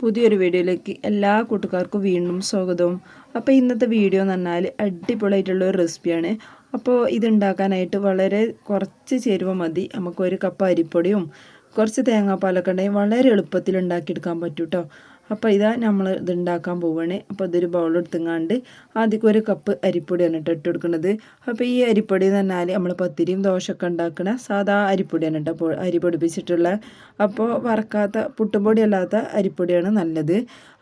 പുതിയൊരു വീഡിയോയിലേക്ക് എല്ലാ കൂട്ടുകാർക്കും വീണ്ടും സ്വാഗതവും. അപ്പോൾ ഇന്നത്തെ വീഡിയോ എന്ന് പറഞ്ഞാൽ അടിപൊളിയായിട്ടുള്ള ഒരു റെസിപ്പിയാണ്. അപ്പോൾ ഇതുണ്ടാക്കാനായിട്ട് വളരെ കുറച്ച് ചേരുവ മതി. നമുക്കൊരു കപ്പ് അരിപ്പൊടിയും കുറച്ച് തേങ്ങാപ്പാലൊക്കെ ഉണ്ടെങ്കിൽ വളരെ എളുപ്പത്തിൽ ഉണ്ടാക്കിയെടുക്കാൻ പറ്റും കേട്ടോ അപ്പോൾ ഇതാ നമ്മൾ ഇത് ഉണ്ടാക്കാൻ പോവുകയാണ് അപ്പോൾ ഇതൊരു ബൗൾ എടുത്തുങ്ങാണ്ട് ആദ്യം ഒരു കപ്പ് അരിപ്പൊടിയാണ് കേട്ടോ ഇട്ട് കൊടുക്കുന്നത് അപ്പോൾ ഈ അരിപ്പൊടി എന്ന് പറഞ്ഞാൽ നമ്മൾ പത്തിരിയും ദോശയൊക്കെ ഉണ്ടാക്കുന്ന സാധാ അരിപ്പൊടിയാണ് കേട്ടോ അരി പൊടിപ്പിച്ചിട്ടുള്ള. അപ്പോൾ വറക്കാത്ത പുട്ടുപൊടി അല്ലാത്ത അരിപ്പൊടിയാണ് നല്ലത്.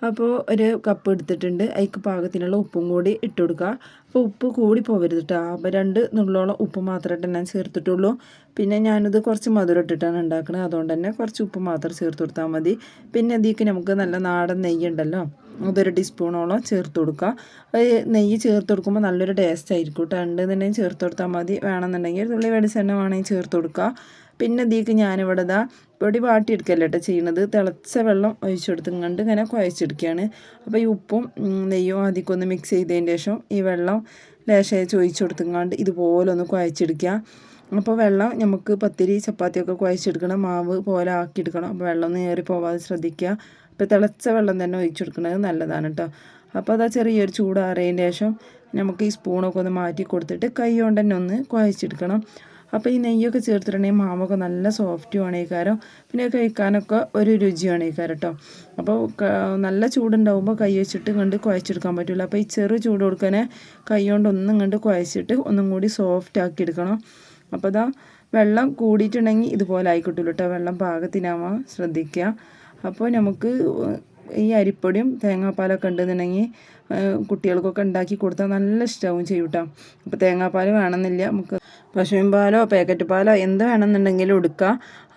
അപ്പോൾ ഒരു കപ്പ് എടുത്തിട്ടുണ്ട്. അതിക്ക് പാകത്തിനുള്ള ഉപ്പും കൂടി ഇട്ട് കൊടുക്കുക അപ്പോൾ ഉപ്പ് കൂടി പോകരുത് കേട്ടോ അപ്പോൾ രണ്ട് നുള്ളോളം ഉപ്പ് മാത്രമായിട്ട് ഞാൻ ചേർത്തിട്ടുള്ളൂ. പിന്നെ ഞാനിത് കുറച്ച് മധുരം ഇട്ടിട്ടാണ് ഉണ്ടാക്കുന്നത് അതുകൊണ്ട് തന്നെ കുറച്ച് ഉപ്പ് മാത്രം ചേർത്ത് കൊടുത്താൽ മതി. പിന്നെ അതിലേക്ക് നമുക്ക് നല്ല നാടൻ നെയ്യ് ഉണ്ടല്ലോ. അതൊരു ടീസ്പൂണോളം ചേർത്ത് കൊടുക്കുക നെയ്യ് ചേർത്ത് കൊടുക്കുമ്പോൾ നല്ലൊരു ടേസ്റ്റ് ആയിരിക്കും കേട്ടോ ഉണ്ടെന്നുണ്ടെങ്കിൽ ചേർത്ത് കൊടുത്താൽ മതി. വേണമെന്നുണ്ടെങ്കിൽ തുള്ളി വെളിച്ചെണ്ണ വേണമെങ്കിൽ ചേർത്ത് കൊടുക്കുക പിന്നെ ഇതിക്ക് ഞാനിവിടെ ഇതാ പൊടി വാട്ടിയെടുക്കല്ല കേട്ടോ ചെയ്യണത്. തിളച്ച വെള്ളം ഒഴിച്ചെടുത്തുകൊണ്ട് ഇങ്ങനെ കുഴച്ചെടുക്കുകയാണ് അപ്പോൾ ഈ ഉപ്പും നെയ്യും അതിക്കൊന്ന് മിക്സ് ചെയ്തതിന് ശേഷം ഈ വെള്ളം ലേശമായി ചോദിച്ചു കണ്ട് ഇതുപോലെ ഒന്ന് കുഴച്ചെടുക്കുക. അപ്പോൾ വെള്ളം നമുക്ക് പത്തിരി ചപ്പാത്തിയൊക്കെ കുഴച്ചെടുക്കണം. മാവ് പോലെ ആക്കിയെടുക്കണം. അപ്പോൾ വെള്ളം ഏറി പോവാതെ ശ്രദ്ധിക്കുക. അപ്പോൾ തിളച്ച വെള്ളം തന്നെ ഒഴിച്ചെടുക്കുന്നത് നല്ലതാണ് കേട്ടോ അപ്പോൾ അതാ ചെറിയൊരു ചൂടാറിയതിന് ശേഷം നമുക്ക് ഈ സ്പൂണൊക്കെ ഒന്ന് മാറ്റി കൊടുത്തിട്ട് കൈ കൊണ്ട് തന്നെ ഒന്ന് കുഴച്ചെടുക്കണം. അപ്പോൾ ഈ നെയ്യൊക്കെ ചേർത്തിട്ടുണ്ടെങ്കിൽ മാവൊക്കെ നല്ല സോഫ്റ്റുമാണ് ഈ പിന്നെ കഴിക്കാനൊക്കെ ഒരു രുചിയാണ് ഈ കാരം കേട്ടോ അപ്പോൾ നല്ല ചൂടുണ്ടാകുമ്പോൾ കൈ വെച്ചിട്ട് കണ്ട് കുഴച്ചെടുക്കാൻ പറ്റില്ല അപ്പോൾ ഈ ചെറു ചൂട് കൊടുക്കാനെ കൈ കൊണ്ട് ഒന്നും കണ്ട് കുഴച്ചിട്ട് ഒന്നും കൂടി സോഫ്റ്റ് ആക്കി എടുക്കണം. അപ്പോൾ ഇതാ വെള്ളം കൂടിയിട്ടുണ്ടെങ്കിൽ ഇതുപോലെ ആയിക്കോട്ടുള്ളൂ കേട്ടോ വെള്ളം പാകത്തിനാവാൻ ശ്രദ്ധിക്കുക അപ്പോൾ നമുക്ക് ഈ അരിപ്പൊടിയും തേങ്ങാപ്പാലൊക്കെ ഉണ്ടെന്നുണ്ടെങ്കിൽ കുട്ടികൾക്കൊക്കെ ഉണ്ടാക്കി കൊടുത്താൽ നല്ല ഇഷ്ടമാവും ചെയ്യും കേട്ടോ അപ്പോൾ തേങ്ങാപ്പാൽ വേണമെന്നില്ല. നമുക്ക് പശുവിൻ പാലോ പാക്കറ്റ് പാലോ എന്ത് വേണമെന്നുണ്ടെങ്കിലും എടുക്കുക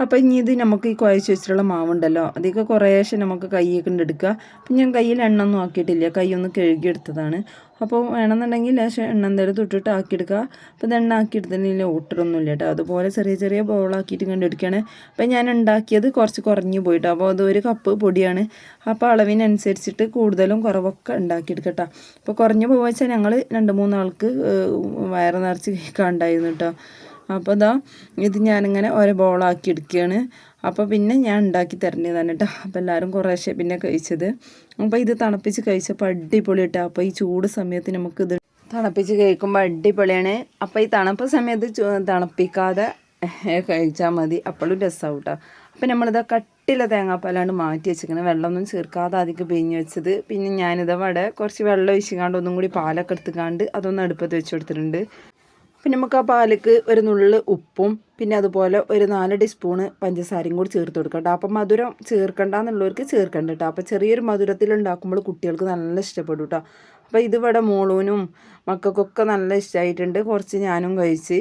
അപ്പോൾ ഇനി ഇത് നമുക്ക് ഈ കുഴച്ച് വെച്ചിട്ടുള്ള മാവുണ്ടല്ലോ. അതൊക്കെ കുറേശ്ശെ നമുക്ക് കൈയൊക്കെ എടുക്കുക അപ്പം ഞാൻ കയ്യിൽ എണ്ണ ഒന്നും ആക്കിയിട്ടില്ല. കൈ ഒന്ന് കഴുകിയെടുത്തതാണ് അപ്പോൾ വേണമെന്നുണ്ടെങ്കിൽ ലേശം എണ്ണ എന്തായാലും തൊട്ടിട്ട് ആക്കിയെടുക്കുക അപ്പോൾ ഇത് എണ്ണ ആക്കിയെടുത്തിട്ടില്ല ഓട്ടറൊന്നുമില്ല കേട്ടോ. അതുപോലെ ചെറിയ ചെറിയ ബോളാക്കിയിട്ട് കണ്ടെടുക്കുകയാണ് അപ്പോൾ ഞാൻ ഉണ്ടാക്കിയത് കുറച്ച് കുറഞ്ഞു പോയിട്ടോ. അപ്പോൾ അത് ഒരു കപ്പ് പൊടിയാണ്. അപ്പോൾ അളവിനനുസരിച്ചിട്ട് കൂടുതലും കുറവൊക്കെ ഉണ്ടാക്കിയെടുക്കട്ടോ അപ്പോൾ കുറഞ്ഞു വെച്ചാൽ ഞങ്ങൾ രണ്ട് മൂന്നാൾക്ക് വയറ് നിറച്ച് കേൾക്കാണ്ടായിരുന്നു കേട്ടോ. അപ്പോൾ ഇതാ ഇത് ഞാനിങ്ങനെ ഓരോ ബോളാക്കി എടുക്കുകയാണ്. അപ്പോൾ പിന്നെ ഞാൻ ഉണ്ടാക്കി തരേണ്ടതാണ് കേട്ടോ. അപ്പോൾ എല്ലാവരും കുറേശ്ശെ പിന്നെ കഴിച്ചത്. അപ്പോൾ ഇത് തണുപ്പിച്ച് കഴിച്ചപ്പോൾ അടിപൊളി കേട്ടോ അപ്പോൾ ഈ ചൂട് സമയത്ത് നമുക്കിത് തണുപ്പിച്ച് കഴിക്കുമ്പോൾ അടിപൊളിയാണ്. അപ്പോൾ ഈ തണുപ്പ് സമയത്ത് തണുപ്പിക്കാതെ കഴിച്ചാൽ മതി. അപ്പോഴും രസമാവും കേട്ടോ അപ്പോൾ നമ്മളിത് കട്ടില തേങ്ങാപ്പാലാണ് മാറ്റി വെച്ചിരിക്കുന്നത് വെള്ളമൊന്നും ചേർക്കാതെ അധികം പിഴിഞ്ഞ് വെച്ചത്. പിന്നെ ഞാനിത് അവിടെ കുറച്ച് വെള്ളം ഒഴിച്ചിക്കാണ്ട് ഒന്നും കൂടി പാലൊക്കെ എടുത്തുകാണ്ട് അതൊന്ന് അടുപ്പത്ത് വെച്ച് കൊടുത്തിട്ടുണ്ട്. പിന്നെ നമുക്ക് ആ പാലക്ക് ഒരു നുള്ള് ഉപ്പും പിന്നെ അതുപോലെ ഒരു നാല് ടീസ്പൂണ് പഞ്ചസാരയും കൂടി ചേർത്ത് കൊടുക്കണ്ട അപ്പം മധുരം ചേർക്കണ്ട എന്നുള്ളവർക്ക് ചേർക്കണ്ട കേട്ടോ അപ്പോൾ ചെറിയൊരു മധുരത്തിൽ ഉണ്ടാക്കുമ്പോൾ കുട്ടികൾക്ക് നല്ല ഇഷ്ടപ്പെടും കേട്ടോ അപ്പോൾ ഇതിവിടെ മോളൂനും മക്കൾക്കൊക്കെ നല്ല ഇഷ്ടമായിട്ടുണ്ട് കുറച്ച് ഞാനും കഴിച്ച്.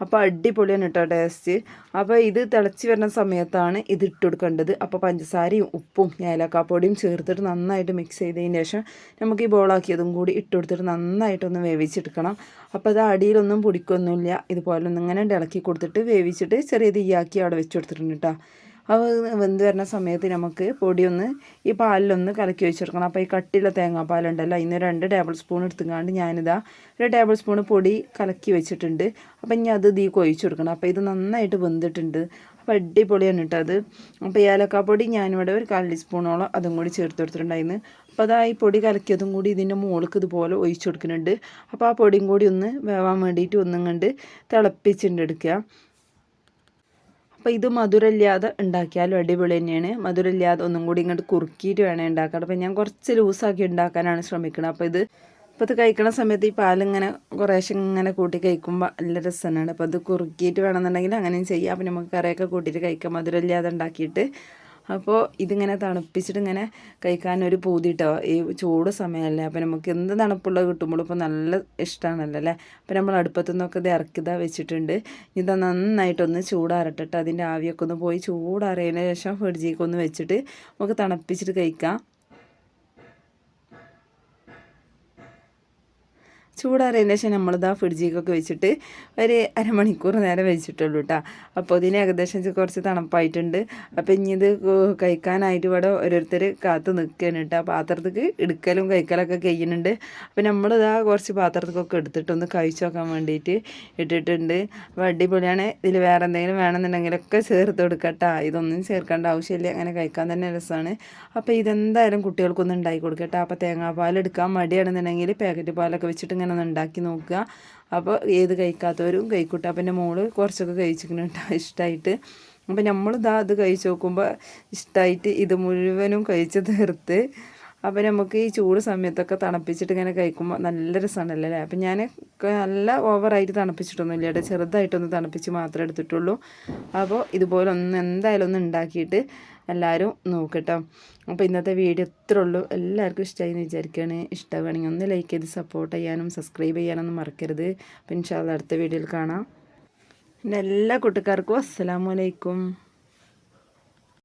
അപ്പോൾ അടിപൊളിയാണ് കേട്ടോ ടേസ്റ്റ് അപ്പോൾ ഇത് തിളച്ച് വരുന്ന സമയത്താണ് ഇത് ഇട്ട് കൊടുക്കേണ്ടത്. അപ്പോൾ പഞ്ചസാരയും ഉപ്പും ഏലക്കാപ്പൊടിയും ചേർത്തിട്ട് നന്നായിട്ട് മിക്സ് ചെയ്തതിന് ശേഷം നമുക്ക് ഈ ബോളാക്കിയതും കൂടി ഇട്ട് കൊടുത്തിട്ട് നന്നായിട്ടൊന്ന് വേവിച്ചെടുക്കണം. അപ്പോൾ അത് അടിയിലൊന്നും പൊടിക്കൊന്നുമില്ല. ഇതുപോലെ ഒന്നിങ്ങനെ ഇളക്കി കൊടുത്തിട്ട് വേവിച്ചിട്ട് ചെറിയ തീയാക്കി അവിടെ വെച്ച് കൊടുത്തിട്ടുണ്ട് കേട്ടോ അത് വെന്ത് വരുന്ന സമയത്ത് നമുക്ക് പൊടിയൊന്ന് ഈ പാലിലൊന്ന് കലക്കി വെച്ചെടുക്കണം. അപ്പോൾ ഈ കട്ടിയുള്ള തേങ്ങാപ്പാലുണ്ടല്ലോ അതിന് രണ്ട് ടേബിൾ സ്പൂൺ എടുത്തുകൊണ്ട് ഞാനിതാ ഒരു ടേബിൾ സ്പൂൺ പൊടി കലക്കി വെച്ചിട്ടുണ്ട്. അപ്പം ഇനി അത് തീ കൊഴിച്ചു കൊടുക്കണം. അപ്പോൾ ഇത് നന്നായിട്ട് വെന്തിട്ടുണ്ട്. അപ്പോൾ അടിപൊളിയാണ് അത്. അപ്പോൾ ഏലക്കാപ്പൊടി ഞാനിവിടെ ഒരു കാൽ ടീസ്പൂണോളം അതും കൂടി ചേർത്ത് കൊടുത്തിട്ടുണ്ടായിരുന്നു. അപ്പോൾ അതാ ഈ പൊടി കലക്കിയതും കൂടി ഇതിന്റെ മുകൾക്ക് ഇതുപോലെ ഒഴിച്ചു കൊടുക്കുന്നുണ്ട്. അപ്പോൾ ആ പൊടിയും കൂടി ഒന്ന് വേവാൻ വേണ്ടിയിട്ട് ഒന്നും കണ്ട് തിളപ്പിച്ചിട്ടുണ്ട് എടുക്കുക. അപ്പോൾ ഇത് മധുരമില്ലാതെ ഉണ്ടാക്കിയാലും അടിപൊളി തന്നെയാണ്. മധുരമില്ലാതെ ഒന്നും കൂടി ഇങ്ങോട്ട് കുറുക്കിയിട്ട് വേണം ഉണ്ടാക്കാൻ. അപ്പോൾ ഞാൻ കുറച്ച് ലൂസാക്കി ഉണ്ടാക്കാനാണ് ശ്രമിക്കുന്നത് അപ്പോൾ ഇത് അപ്പോൾ ഇത് കഴിക്കണ സമയത്ത് ഈ പാലിങ്ങനെ കുറേശ്ശെ ഇങ്ങനെ കൂട്ടി കഴിക്കുമ്പോൾ നല്ല രസമാണ്. അപ്പോൾ അത് കുറുക്കിയിട്ട് വേണമെന്നുണ്ടെങ്കിൽ അങ്ങനെയും ചെയ്യാം. അപ്പോൾ നമുക്ക് കറിയൊക്കെ കൂട്ടിയിട്ട് കഴിക്കാം. മധുരമില്ലാതെ ഉണ്ടാക്കിയിട്ട് അപ്പോൾ ഇതിങ്ങനെ തണുപ്പിച്ചിട്ട് ഇങ്ങനെ കഴിക്കാനൊരു പൂതി പൂതിട്ടോ ഈ ചൂട് സമയമല്ലേ അപ്പോൾ നമുക്ക് എന്ത് തണുപ്പുള്ളത് കിട്ടുമ്പോഴും ഇപ്പോൾ നല്ല ഇഷ്ടമാണല്ലോ അല്ലേ? അപ്പോൾ നമ്മൾ അടുപ്പത്തു നിന്നൊക്കെ ഇത് ഇറക്കിതാ വെച്ചിട്ടുണ്ട് ഇത് നന്നായിട്ടൊന്ന് ചൂടാറട്ടെ അതിന്റെ ആവിയൊക്കെ ഒന്ന് പോയി ചൂടാറിയതിന് ശേഷം ഫ്രിഡ്ജിലേക്ക് ഒന്ന് വെച്ചിട്ട് നമുക്ക് തണുപ്പിച്ചിട്ട് കഴിക്കാം. ചൂടാറിയതിന് ശേഷം നമ്മളിതാ ഫ്രിഡ്ജിക്കൊക്കെ വെച്ചിട്ട് ഒരു അരമണിക്കൂർ നേരം വെച്ചിട്ടുള്ളൂ കേട്ടോ അപ്പോൾ ഇതിന് ഏകദേശം കുറച്ച് തണുപ്പായിട്ടുണ്ട്. അപ്പോൾ ഇനി ഇത് കഴിക്കാനായിട്ട് ഇവിടെ ഓരോരുത്തർ കാത്ത് നിൽക്കുകയാണ് കേട്ടോ പാത്രത്തേക്ക് എടുക്കലും കഴിക്കലൊക്കെ കഴിയുന്നുണ്ട് അപ്പോൾ നമ്മളിതാ കുറച്ച് പാത്രത്തേക്കൊക്കെ എടുത്തിട്ടൊന്ന് കഴിച്ചു നോക്കാൻ വേണ്ടിയിട്ട് ഇട്ടിട്ടുണ്ട്. അപ്പോൾ അടിപൊളിയാണ്. ഇതിൽ വേറെ എന്തെങ്കിലും വേണമെന്നുണ്ടെങ്കിലൊക്കെ ചേർത്ത് കൊടുക്കട്ടോ ഇതൊന്നും ചേർക്കേണ്ട ആവശ്യമില്ല. അങ്ങനെ കഴിക്കാൻ തന്നെ രസമാണ് അപ്പോൾ ഇതെന്തായാലും കുട്ടികൾക്കൊന്നും ഉണ്ടാക്കി കൊടുക്കട്ടെ അപ്പോൾ തേങ്ങാപ്പാൽ എടുക്കാൻ മടിയാണെന്നുണ്ടെങ്കിൽ പാക്കറ്റ് പാലൊക്കെ വെച്ചിട്ട് ഇങ്ങനെ ഒന്ന് ഉണ്ടാക്കി നോക്കുക. അപ്പോൾ ഏത് കഴിക്കാത്തവരും കഴിക്കൂട്ടെ. അപ്പം എന്റെ മോൾ കുറച്ചൊക്കെ കഴിച്ചിരിക്കണം കേട്ടോ ഇഷ്ടമായിട്ട് അപ്പം നമ്മൾ ഇതാ അത് കഴിച്ച് നോക്കുമ്പോൾ ഇഷ്ടമായിട്ട് ഇത് മുഴുവനും കഴിച്ച് തീർത്ത് അപ്പോൾ നമുക്ക് ഈ ചൂട് സമയത്തൊക്കെ തണുപ്പിച്ചിട്ട് ഇങ്ങനെ കഴിക്കുമ്പോൾ നല്ല രസമാണല്ലോ അല്ലേ? അപ്പം ഞാൻ നല്ല ഓവറായിട്ട് തണുപ്പിച്ചിട്ടൊന്നുമില്ല. കേട്ടോ. ചെറുതായിട്ടൊന്ന് തണുപ്പിച്ച് മാത്രമേ എടുത്തിട്ടുള്ളൂ. അപ്പോൾ ഇതുപോലെ ഒന്ന് എന്തായാലും ഒന്ന് ഉണ്ടാക്കിയിട്ട് എല്ലാവരും നോക്കട്ടോ. അപ്പോൾ ഇന്നത്തെ വീഡിയോ ഇത്ര ഉള്ളൂ. എല്ലാവർക്കും ഇഷ്ടമായി എന്ന് വിചാരിക്കുകയാണ് ഇഷ്ടമാണെങ്കിൽ ഒന്ന് ലൈക്ക് ചെയ്ത് സപ്പോർട്ട് ചെയ്യാനും സബ്സ്ക്രൈബ് ചെയ്യാനൊന്നും മറക്കരുത്. അപ്പം ഇൻഷാല്ല അടുത്ത വീഡിയോയിൽ കാണാം. പിന്നെ എല്ലാ കൂട്ടുകാർക്കും അസ്സലാമലൈക്കും